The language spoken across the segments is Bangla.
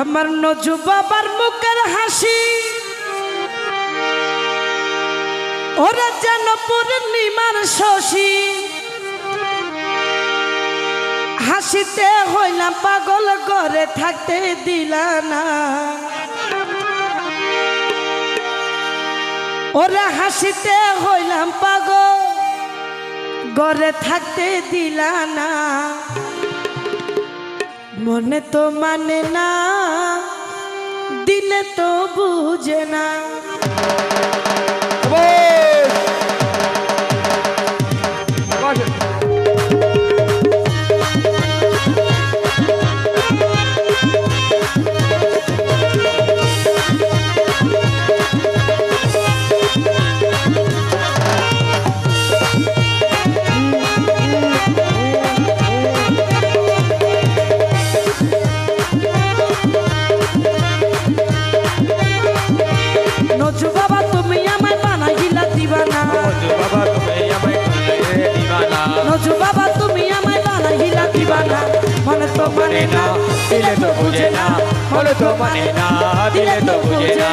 আমার নজু বাবার মুখের হাসি। ওরা যেন পূর্ণিমার শশী। হাসিতে হইলাম পাগল করে থাকতে দিলা ওরা হাসিতে হইলাম পাগল গড়ে থাকতে দিলা না। মনে তো মানে না দিলে তো বুঝে না। মনে মানে মানে না দিলে তো বুঝে না বলে তো মানে না দিলে তো বুঝে না।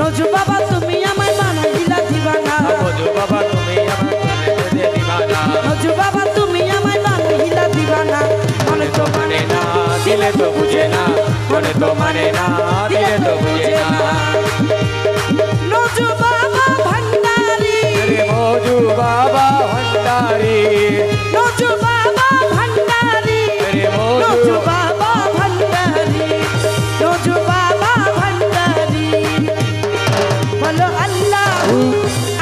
নজু বাবা তুমি আমায় বানাইলা দিবানা। মজু বাবা তুমি আমায় করলে দিবানা। নজু বাবা তুমি আমায় বানাইলা দিবানা। মনে তো মানে মানে না দিলে তো বুঝে না বলে তো মানে না দিলে তো বুঝে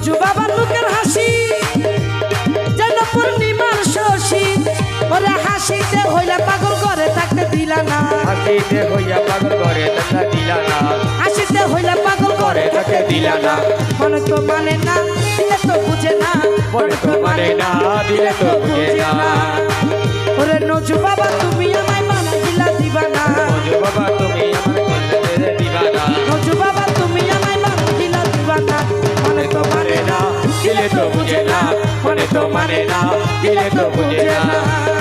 নজু বাবা লোকের হাসি। যেন পূর্ণিমার শশী ওরে হাসিতে হইলে পাগল করে থাকতে দিলা না। হাসিতে হইয়া পাগল করে দেখা দিলা না। হাসিতে হইলে পাগল করে তাকে দিলা না। মনে তো মানে না দিলে তো বুঝে না। মনে তো মানে না দিলে তো বুঝে না। ওরে নজু বাবা তুমি আমায় মানা দিলা দিবা না। মজু বাবা তুমি আমার করলে দিবানা নজু বাবা তো মানে না দিলে তো বুঝে না।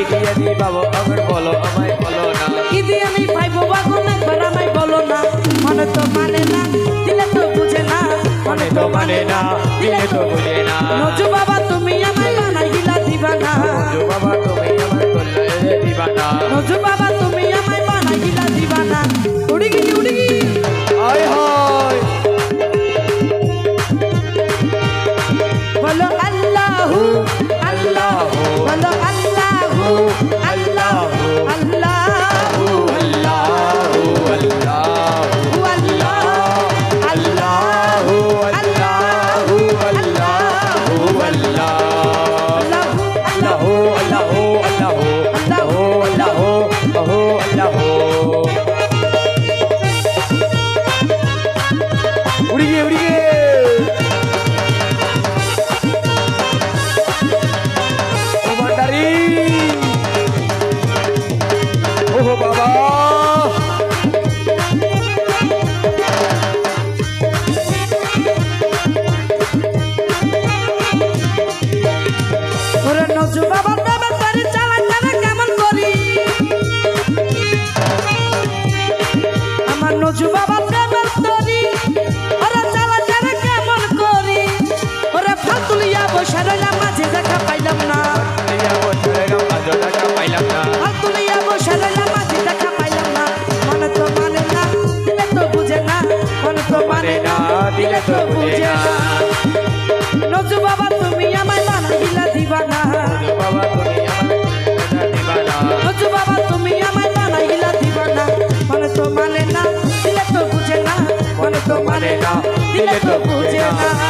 কি দিয়ে দি বাবু আমার বলো আমায় বলো না। কি দি আমি পাইবো আগুন একবার আমায় বলো না। মনে তো মানে না দিলে তো বুঝে না। মনে তো মানে না দিলে তো বুঝে না। নজু বাবা তুমি আমায় বানাই দিবা না নজু বাবা তুমি আমার করলে দিবানা। নজু বাবা 우리게 우리게 오반다리 오호 বুঝে নজু বাবা, তুমি আমায় বানাইলা দিবা না নজু বাবা, তুমি আমায় বানাইলা দিবা না মনে তো মানে না, দিলে তো বুঝে না। মনে তো মানে না, দিলে তো বুঝে না।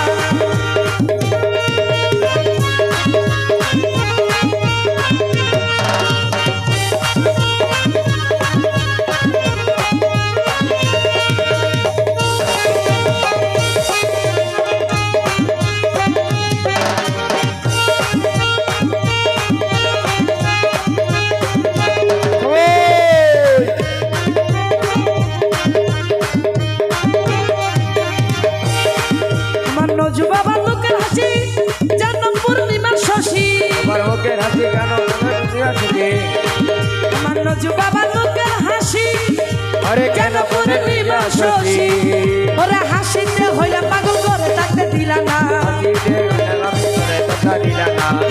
বাবা লোকের হাসি। আরে যেন পূর্ণিমার শশী। ওরা হাসিতে হইলে পাগল করে তাকে দিলা না।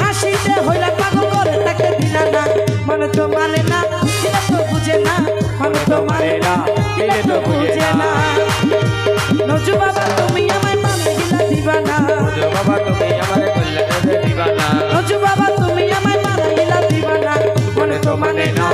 হাসিতে হইলে পাগল করে তাকে দিলা না। মনে তো মানে না দিলে তো বুঝে না। মনে তো মানে না দিলে তো বুঝে না। নজু বাবা তুমি আমায় মানে গিলা দিবা না। বাবা তুমি আমার কল্যাণে দিবানা নজু বাবা তুমি আমায় মানে গিলা দিবা না। মনে তো মানে না।